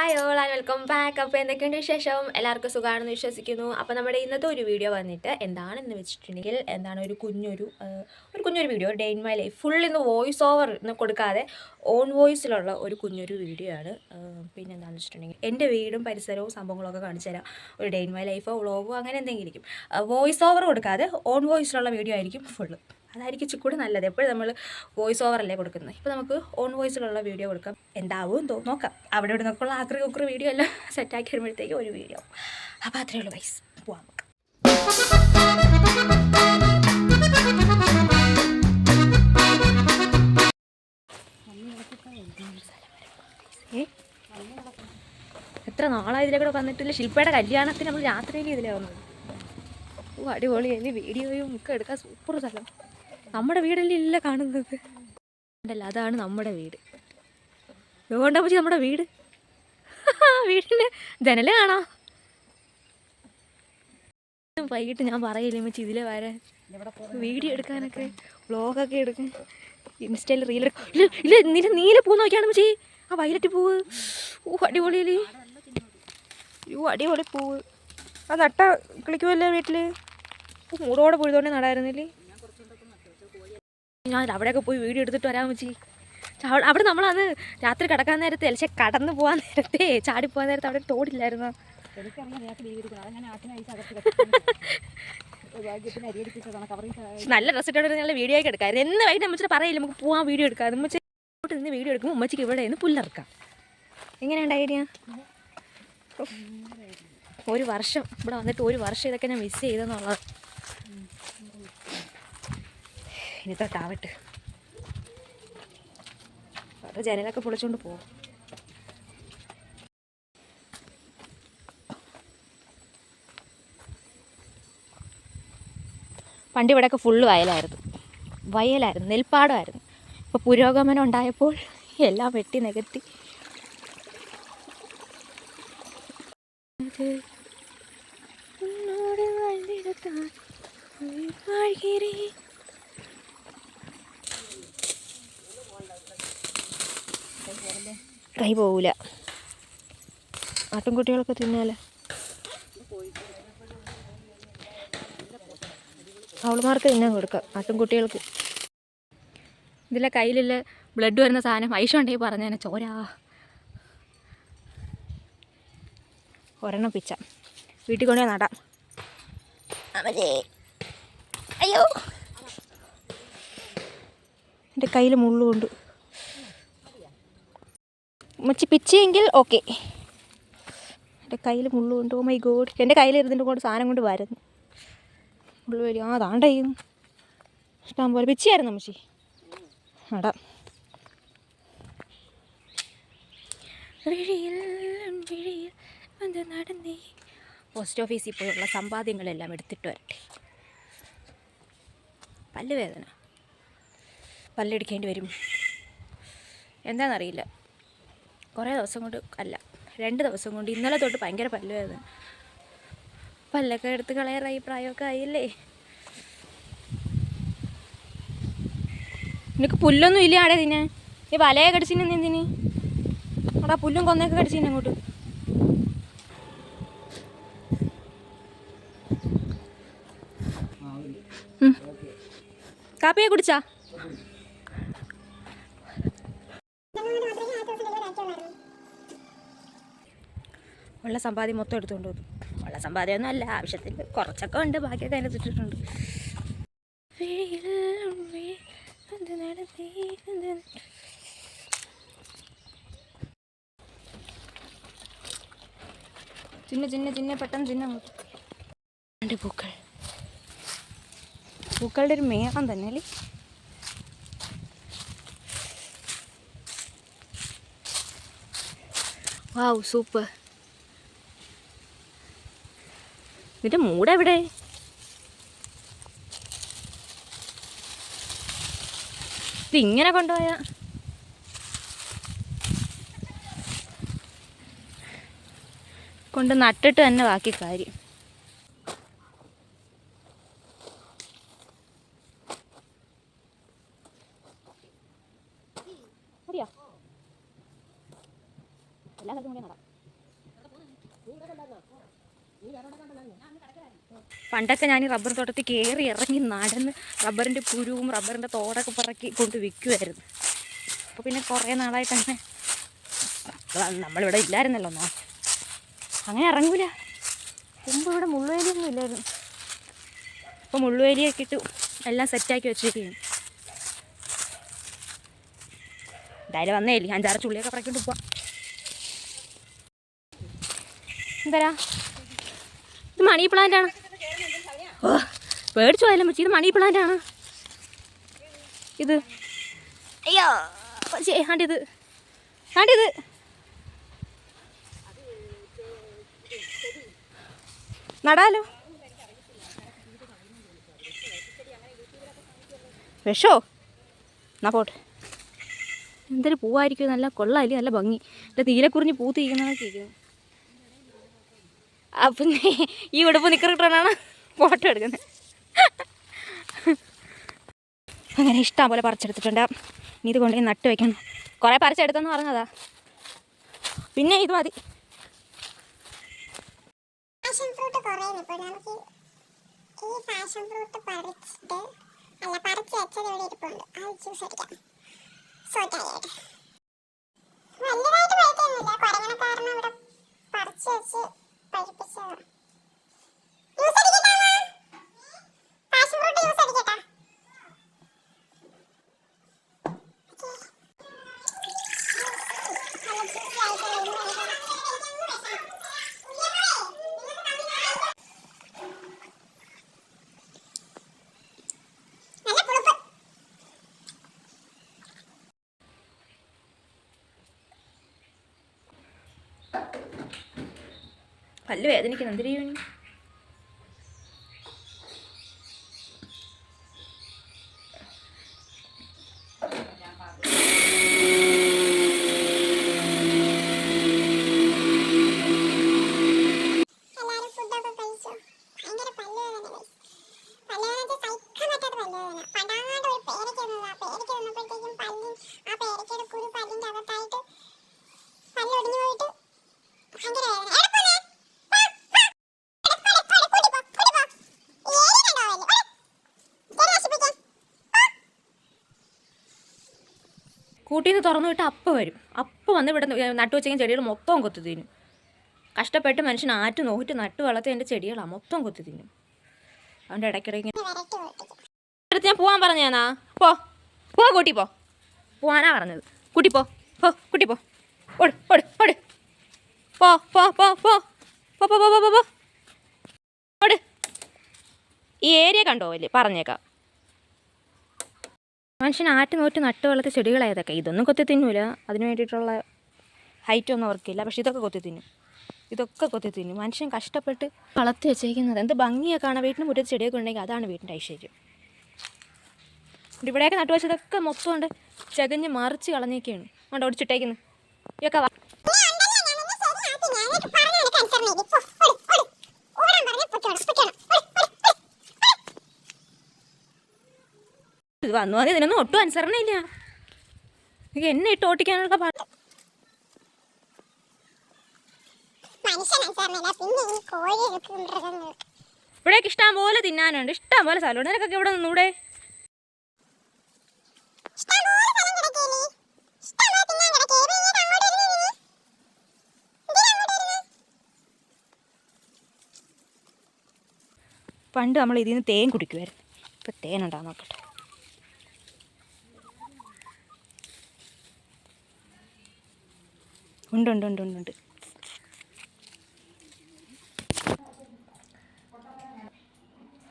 Hi all and welcome back അപ്പോൾ എന്തൊക്കെയുണ്ട് വിശേഷം? എല്ലാവർക്കും സുഖമാണെന്ന് വിശ്വസിക്കുന്നു. അപ്പോൾ നമ്മുടെ ഇന്നത്തെ ഒരു വീഡിയോ വന്നിട്ട് എന്താണെന്ന് വെച്ചിട്ടുണ്ടെങ്കിൽ എന്താണ് ഒരു കുഞ്ഞൊരു ഒരു കുഞ്ഞൊരു video day in my life full ഇന്ന് വോയിസ് ഓവർ കൊടുക്കാതെ ഓൺ വോയിസിലുള്ള ഒരു കുഞ്ഞൊരു വീഡിയോ ആണ്. പിന്നെ എന്താണെന്ന് വെച്ചിട്ടുണ്ടെങ്കിൽ എന്റെ വീടും പരിസരവും സംഭവങ്ങളൊക്കെ കാണിച്ചു തരാം. ഒരു ഡേ ഇൻ മൈ ലൈഫോ വ്ളോഗോ അങ്ങനെ എന്തെങ്കിലും വോയിസ് ഓവർ കൊടുക്കാതെ ഓൺ വോയിസിലുള്ള വീഡിയോ ആയിരിക്കും ഫുള്ള് അതായിരിക്കും ഇച്ചിരി നല്ലത്. എപ്പോഴും നമ്മൾ വോയിസ് ഓവർ അല്ലേ കൊടുക്കുന്നത്. ഇപ്പോൾ നമുക്ക് ഓൺ വോയിസിലുള്ള വീഡിയോ കൊടുക്കാം. എന്താവും തോന്നും നോക്കാം. അവിടെ ഇവിടെ നോക്കുള്ള ആക്രി കുക്കറി വീഡിയോ എല്ലാം സെറ്റാക്കി വരുമ്പോഴത്തേക്ക് ഒരു വീഡിയോ അപ്പോൾ അത്രയേ ഉള്ളൂ വൈസ് പോവാം. എത്ര നാളായി ഇതിലെ കൂടെ വന്നിട്ടില്ല? ശില്പയുടെ കല്യാണത്തിന് നമ്മൾ രാത്രിയിൽ ഇതിലേ വന്നത്. ഓ അടിപൊളിയായി വീഡിയോയും ഒക്കെ എടുക്കാൻ സൂപ്പർ സ്ഥലം. നമ്മുടെ വീടല്ലേ ഇല്ല കാണുന്നത്? ഉണ്ടല്ലോ അതാണ് നമ്മുടെ വീട്. അതുകൊണ്ടാ പറ്റി നമ്മുടെ വീട്? വീടിന്റെ ജനല കാണാം. വൈകിട്ട് ഞാൻ പറയില്ലേ മച്ചി ഇതിലെ വരെ? വീഡിയോ എടുക്കാനൊക്കെ വ്ളോഗൊക്കെ എടുക്കാൻ. ഇൻസ്റ്റയിൽ റീൽ ഇല്ല ഇല്ല നീല നീല പൂ നോക്കിയാണ് മച്ചി ആ വയലറ്റ് പൂവ് ഓ അടിപൊളിയല്ലേ. യോ അടിപൊളി പൂവ് ആ നട്ട കിളിക്കുമല്ലേ വീട്ടിൽ മൂടോടെ പൊഴുതോണ്ടേ നടായിരുന്നില്ലേ? ഞാൻ അവിടെയൊക്കെ പോയി വീഡിയോ എടുത്തിട്ട് വരാൻ വെച്ചി അവിടെ നമ്മളന്ന് രാത്രി കിടക്കാൻ നേരത്തെ പക്ഷെ കടന്നു പോകാൻ നേരത്തെ ചാടി പോകാൻ നേരത്തെ അവിടെ തോടില്ലായിരുന്നു? നല്ല ഡ്രസ് ഇട്ടോണ്ട് നല്ല വീഡിയോ ഒക്കെ എടുക്കാമായിരുന്നു എന്ന് വൈകിട്ട് അമ്മച്ചിട്ട് പറയില്ല നമുക്ക് പോകാൻ വീഡിയോ എടുക്കാം. ഉമ്മച്ചി ഇങ്ങോട്ട് നിന്ന് വീഡിയോ എടുക്കുമ്പോൾ ഉമ്മച്ചിക്ക് ഇവിടെ നിന്ന് പുല്ലിറക്കാം. എങ്ങനെയുണ്ട് ഐഡിയ ഒരു വർഷം ഇവിടെ വന്നിട്ട് ഒരു വർഷം ഇതൊക്കെ ഞാൻ മിസ് ചെയ്തെന്നുള്ളത്. ഇനി തൊട്ടാവട്ടെ അപ്പോൾ ജനലൊക്കെ പൊളിച്ചുകൊണ്ട് പോകും പണ്ട് ഇവിടെയൊക്കെ ഫുള്ള് വയലായിരുന്നു. വയലായിരുന്നു നെൽപ്പാടമായിരുന്നു. ഇപ്പോൾ പുരോഗമനം ഉണ്ടായപ്പോൾ എല്ലാം വെട്ടി നികത്തി. കൈ പോവില്ല ആട്ടിൻകുട്ടികളൊക്കെ തിന്നാലേ? അവളുമാർക്ക് തിന്നാൻ കൊടുക്കാം ആട്ടിൻകുട്ടികൾക്ക്. ഇതിലെ കയ്യിലുള്ള ബ്ലഡ് വരുന്ന സാധനം ഐഷം ഉണ്ടെങ്കിൽ പറഞ്ഞേനെ ചോരാ. ഒരെണ്ണം പിച്ച. വീട്ടിൽ കൊണ്ടുപോയി നടാം. അയ്യോ. എന്റെ കയ്യിൽ മുള്ളുകൊണ്ട് മച്ചി പിച്ചിയെങ്കിൽ ഓക്കെ എന്റെ കയ്യിൽ മുള്ളുകൊണ്ട് ഓ മൈ ഗോഡ് എന്റെ കയ്യിൽ ഇരുന്നിട്ട് കൊണ്ട് സാധനം കൊണ്ട് വരുന്നു. മുള്ളു വരും. ആ താണ്ടയും ഇഷ്ടം പോലെ പിച്ചിയായിരുന്നു അമ്മച്ചി അടാ. പോസ്റ്റ് ഓഫീസിൽ പോയുള്ള സമ്പാദ്യങ്ങളെല്ലാം എടുത്തിട്ട് വരട്ടെ. പല്ല് വേദന. പല്ലടിക്കേണ്ടി വരും. എന്താണെന്നറിയില്ല. കുറേ ദിവസം കൊണ്ട് അല്ല രണ്ട് ദിവസം കൊണ്ട് ഇന്നലെ തൊട്ട് ഭയങ്കര പല്ല് വേദന പല്ലൊക്കെ എടുത്ത് കളയാറായി പ്രായമൊക്കെ ആയില്ലേ? നിനക്ക് പുല്ലൊന്നും ഇല്ല ആടെ ഇതിന് ഈ വലയെ കടിച്ചിന് എന്തിന് അവിടെ പുല്ലും കൊന്നൊക്കെ കടിച്ചിന് അങ്ങോട്ട് കാപ്പിയെ കുടിച്ചാ? ഉള്ള സമ്പാദ്യം മൊത്തം എടുത്തുകൊണ്ട് വന്നു ഉള്ള സമ്പാദ്യമൊന്നും അല്ല ആവശ്യത്തിന് കുറച്ചൊക്കെ ഉണ്ട് ബാക്കിയൊക്കെ അതിനെ ഇട്ടിട്ടുണ്ട് ചിന്ന ചിന്ന ചിന്ന പെട്ടെന്ന് ചിന്ന രണ്ട് പൂക്കൾ. പൂക്കളുടെ ഒരു മേളം തന്നെ അല്ലേ? Wow super. ഇതിന്റെ മൂടെവിടെ? എവിടെ ഇത് ഇങ്ങനെ കൊണ്ടുപോയ? കൊണ്ട് നട്ടിട്ട് തന്നെ ബാക്കി കാര്യം അറിയാ എല്ലാ സ്ഥലത്തും കൂടെ നടാം പണ്ടൊക്കെ ഞാൻ ഈ റബ്ബർ തോട്ടത്തിൽ കയറി ഇറങ്ങി നടന്ന് റബ്ബറിന്റെ പുരുവും റബ്ബറിന്റെ തോടൊക്കെ പറക്കി കൊണ്ട് വിൽക്കുമായിരുന്നു അപ്പോൾ പിന്നെ കുറേ നാളായിട്ട് അങ്ങനെ നമ്മളിവിടെ ഇല്ലായിരുന്നല്ലോ ഒന്നോ അങ്ങനെ ഇറങ്ങൂല. മുമ്പ് ഇവിടെ മുള്ളുവേലിയൊന്നും ഇല്ലായിരുന്നു. അപ്പോൾ മുള്ളുവേലിയൊക്കെ ഇട്ട് എല്ലാം സെറ്റാക്കി വെച്ചിരിക്കുകയാണ്. എന്തായാലും വന്നേ ഇല്ലേ അഞ്ചാറ് ചുള്ളിയൊക്കെ പറക്കിട്ട് പോവാം. എന്തരാ? ഇത് മണി പ്ലാന്റ് ആണ് ഓ പേടിച്ചു പോയാലും പക്ഷേ ഇത് മണി പ്ലാന്റ് ആണ്. ഇത്. അയ്യോ. പക്ഷേ ആണ്ടിത് ആണ്ടിത് നടാലോ. വിഷോ? എന്നാ പോട്ടെ. എന്തൊരു പൂവായിരിക്കും നല്ല കൊള്ളാല്ലേ നല്ല ഭംഗി. എന്റെ നീലക്കുറിഞ്ഞ് പൂത്തിരിക്കുന്നതൊക്കെ ഇരിക്കുന്നു. അപ്പം ഈ ഉടുപ്പ് നിക്കറിട്ടാണ് ഫോട്ടോ എടുക്കുന്നത് അങ്ങനെ ഇഷ്ടം പോലെ പറിച്ചെടുത്തിട്ടുണ്ട്. ഇനി ഇത് കൊണ്ടുപോയി നട്ട് വെക്കണം. കുറേ പറിച്ചെടുത്തെന്ന് പറഞ്ഞതാ. പിന്നെ ഇത് മതി. പാഷൻ ഫ്രൂട്ട് നമുക്ക് ഈ പാഷൻ ഫ്രൂട്ട് അല്ല ഇരിപ്പുണ്ട്. ജ്യൂസ് സോറ്റായിട്ട് വലുതായിട്ട് പഴുത്തൊന്നുമില്ല. കാരണം ഇവിടെ പറിച്ച് വെച്ച് പഴിപ്പിച്ചതാണ് ജ്യൂസ് അടിക്കട്ടാ പാഷൻ ഫ്രൂട്ട് ജ്യൂസ് അടിക്കട്ടാ നല്ല ജ്യൂസി ആയിട്ടുള്ള നല്ല പുളിപ്പ് പല്ല് വേദനിക്കുന്നു എന്തിനു കൂട്ടിൽ നിന്ന് തുറന്നു വിട്ട് അപ്പം വരും. അപ്പം വന്ന് ഇവിടെ നട്ടു വെച്ചെങ്കിൽ ചെടികൾ മൊത്തം കൊത്തി തിന്നും. കഷ്ടപ്പെട്ട് മനുഷ്യൻ ആറ്റ് നോക്കിട്ട് നട്ടു വളർത്തി എന്റെ ചെടികളാണ് മൊത്തം കൊത്തി തിന്നും. അവന്റെ ഇടയ്ക്കിടയ്ക്ക് അടുത്ത് ഞാൻ പോവാൻ പറഞ്ഞേന്നാ പോ. പോ കൂട്ടി പോ. പോവാനാ പറഞ്ഞത്. കൂട്ടി പോ. പോ കുട്ടി പോ. ഓട് ഓട് ഓട്. പോ പോ പോ പോ. പോ പോ പോ പോ പോ ഓട്. ഈ ഏരിയ കണ്ടോ അല്ലേ പറഞ്ഞേക്കാം. മനുഷ്യൻ ആറ്റ് നോറ്റ് നട്ട് വളർത്തിയ ചെടികളായതൊക്കെ ഇതൊന്നും കൊത്തി തിന്നൂല. അതിന് വേണ്ടിയിട്ടുള്ള ഹൈറ്റ് ഒന്നും അവർക്കില്ല. പക്ഷെ ഇതൊക്കെ കൊത്തി തിന്നും. ഇതൊക്കെ കൊത്തി തിന്നും. മനുഷ്യൻ കഷ്ടപ്പെട്ട് വളർത്തി വെച്ചേക്കുന്നത് എന്ത് ഭംഗിയൊക്കെ ആണ് വീട്ടിന് മുറ്റത്ത് ചെടിയൊക്കെ ഉണ്ടെങ്കിൽ അതാണ് വീടിന്റെ ഐശ്വര്യം. ഇവിടെയൊക്കെ നട്ടുവച്ചതൊക്കെ മൊത്തം കൊണ്ട് ചകഞ്ഞ് മറിച്ച് കളഞ്ഞേക്കാണ് കൊണ്ട് ഓടിച്ചിട്ടേക്കുന്നു ഇതൊക്കെ ഇത് വന്നു. പറഞ്ഞാൽ ഇതിനൊന്നും ഒട്ടും അനുസരണയില്ല. എന്നെ ഇട്ട് ഓട്ടിക്കാനുള്ള പാട്ട് ഇവിടേക്ക് ഇഷ്ടം പോലെ തിന്നാനുണ്ട്. ഇഷ്ടം പോലെ സ്ഥലമുണ്ട്. നിനക്കൊക്കെ ഇവിടെ നിന്നൂടെ? പണ്ട് നമ്മൾ ഇതിൽ നിന്ന് തേൻ കുടിക്കുമായിരുന്നു ഇപ്പം തേനുണ്ടാകാൻ നോക്കട്ടെ. ഉണ്ട് ഉണ്ട് ഉണ്ട് ഉണ്ട് ഉണ്ട്.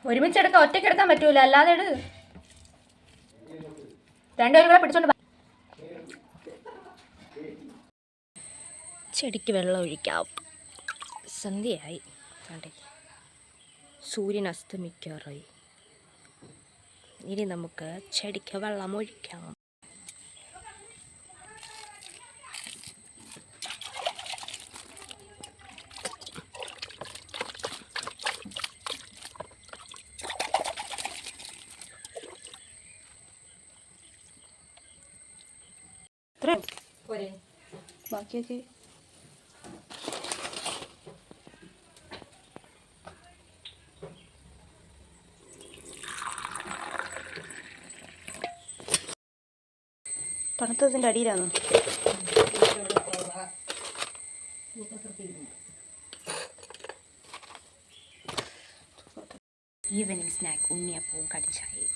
ഒരുമിച്ചെടുക്കാം ഒറ്റയ്ക്ക് എടുക്കാൻ പറ്റൂല അല്ലാതെ രണ്ടുപേരും പിടിച്ചോണ്ട്. ചെടിക്ക് വെള്ളം ഒഴിക്കാം. സന്ധ്യയായി. കണ്ടേ സൂര്യൻ അസ്തമിക്കാറായി. ഇനി നമുക്ക് ചെടിക്ക് വെള്ളം ഒഴിക്കാം. പോരെ. ബാക്കിയൊക്കെ. തണുത്തതിന്റെ അടിയിലാണോ ഈവനിങ് സ്നാക്ക് ഉണ്ണിയപ്പവും കടിച്ചായി.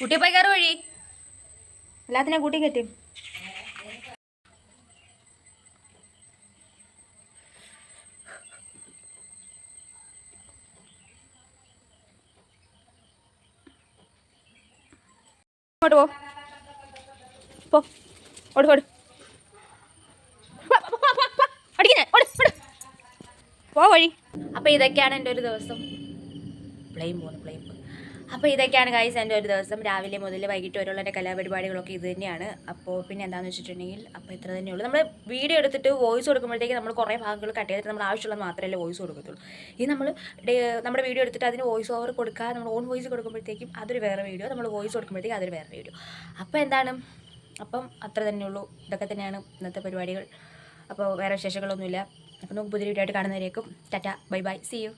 കടിച്ചായയും പോയി കയറി വഴി. എല്ലാത്തിനെ കൂട്ടി. കയറ്റി ഇങ്ങോട്ട് പോ. ഓട് ഓട്. അടിക്കുന്നേ ഓട് ഓട് പോ വഴി. അപ്പോൾ ഇതൊക്കെയാണ് എന്റെ ഒരു ദിവസം. പ്ലെയിൻ പോകുന്നു പ്ലെയിൻ അപ്പോൾ ഇതൊക്കെയാണ് ഗൈസ് എന്റെ ഒരു ദിവസം. രാവിലെ മുതൽ വൈകിട്ട് വരെയുള്ള എന്റെ കലാപരിപാടികളൊക്കെ ഇത് തന്നെയാണ്. അപ്പോൾ പിന്നെ എന്താണെന്ന് വെച്ചിട്ടുണ്ടെങ്കിൽ അപ്പോൾ ഇത്ര തന്നെ ഉള്ളൂ നമ്മൾ വീഡിയോ എടുത്തിട്ട് വോയിസ് കൊടുക്കുമ്പോഴത്തേക്ക് നമ്മൾ കുറേ ഭാഗങ്ങൾ കട്ട് ചെയ്തിട്ട് നമ്മൾ ആവശ്യമുള്ളത് മാത്രമല്ലേ വോയിസ് കൊടുക്കത്തുള്ളൂ. ഈ നമ്മൾ നമ്മുടെ വീഡിയോ എടുത്തിട്ട് അതിന് വോയിസ് ഓവർ കൊടുക്കുക നമ്മൾ ഓൺ വോയിസ് കൊടുക്കുമ്പോഴത്തേക്കും അതൊരു വേറെ വീഡിയോ നമ്മൾ വോയിസ് കൊടുക്കുമ്പോഴത്തേക്കും അതൊരു വേറെ വീഡിയോ അപ്പോൾ എന്താണ്? അപ്പം അത്ര തന്നെ ഉള്ളൂ ഇതൊക്കെ തന്നെയാണ് ഇന്നത്തെ പരിപാടികൾ. അപ്പോൾ വേറെ വിശേഷങ്ങളൊന്നുമില്ല. അപ്പോൾ നമുക്ക് പുതിയ വീഡിയോ ആയിട്ട് കാണുന്നവരേക്കും tata bye bye see you